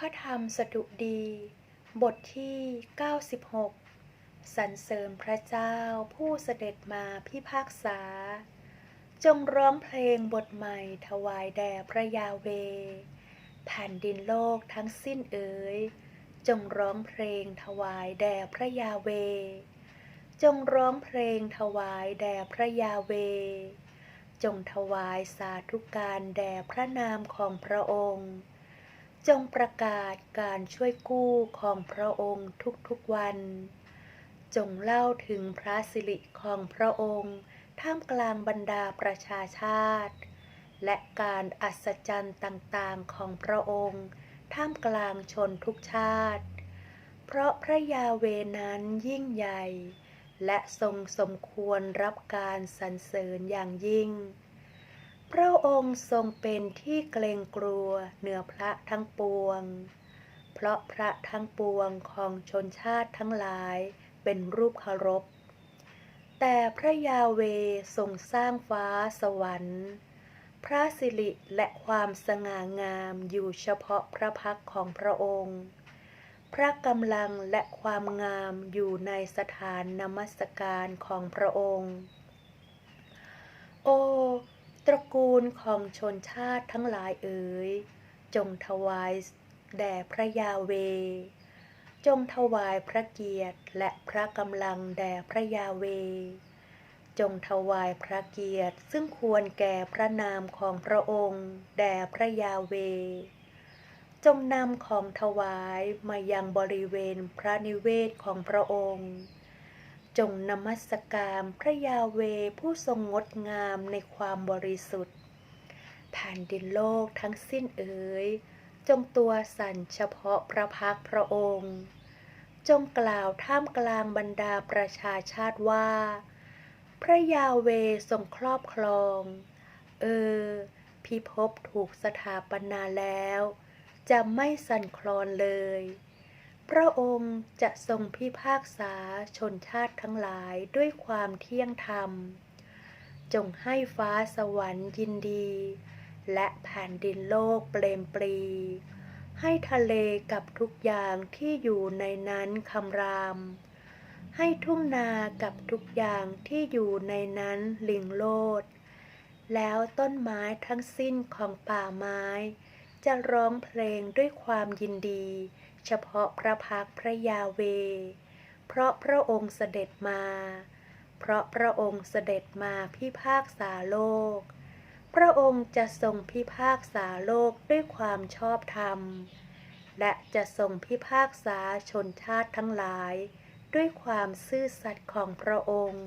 พระธรรมสดุดี บทที่ 96 สรรเสริญพระเจ้าผู้เสด็จมาพิพากษา จงร้องเพลงบทใหม่ถวายแด่พระยาเว แผ่นดินโลกทั้งสิ้นเอ๋ย จงร้องเพลงถวายแด่พระยาเว จงร้องเพลงถวายแด่พระยาเว จงถวายสาธุการแด่พระนามของพระองค์ จงประกาศการช่วยกู้ของพระองค์ทุกๆวัน จงเล่าถึงพระสิริของพระองค์ ท่ามกลางบรรดาประชาชาติ และการอัศจรรย์ต่างๆของพระองค์ ท่ามกลางชนทุกชาติ เพราะพระยาเวนั้นยิ่งใหญ่ และทรงสมควรรับการสรรเสริญอย่างยิ่ง พระองค์ทรงเป็นที่เกรงกลัวเหนือพระทั้งปวง เพราะพระทั้งปวงของชนชาติทั้งหลายเป็นรูปเคารพ แต่พระยาเวทรงสร้างฟ้าสวรรค์ พระสิริและความสง่างามอยู่เฉพาะพระพักของพระองค์ พระกำลังและความงามอยู่ในสถานนมัสการของพระองค์ โอ ตระกูลของชนชาติทั้งหลายเอ๋ย จงถวายแด่พระยาเว จงถวายพระเกียรติและพระกำลังแด่พระยาเว จงถวายพระเกียรติซึ่งควรแก่พระนามของพระองค์ แด่พระยาเว จงนำของถวายมายังบริเวณพระนิเวศของพระองค์ จงนมัสการพระยาเวผู้ทรงงดงามในความบริสุทธิ์ ผ่านดินโลกทั้งสิ้นเอ๋ย จงตัวสั่นเฉพาะพระพักพระองค์ จงกล่าวท่ามกลางบรรดาประชาชาติว่า พระยาเวทรงครอบครอง เออ พิภพถูกสถาปนาแล้ว จะไม่สั่นคลอนเลย พระองค์จะทรงพิพากษาชนชาติทั้งหลายด้วยความเที่ยงธรรม จงให้ฟ้าสวรรค์ยินดี และแผ่นดินโลกเปลมปรี ให้ทะเลกับทุกอย่างที่อยู่ในนั้นคำราม ให้ทุ่งนากับทุกอย่างที่อยู่ในนั้นลิงโลด แล้วต้นไม้ทั้งสิ้นของป่าไม้ จะร้องเพลงด้วยความยินดี เฉพาะพระพักพระยาเว เพราะพระองค์เสด็จมา เพราะพระองค์เสด็จมาพิพากษาโลก พระองค์จะทรงพิพากษาโลกด้วยความชอบธรรม และจะทรงพิพากษาชนชาติทั้งหลาย ด้วยความซื่อสัตย์ของพระองค์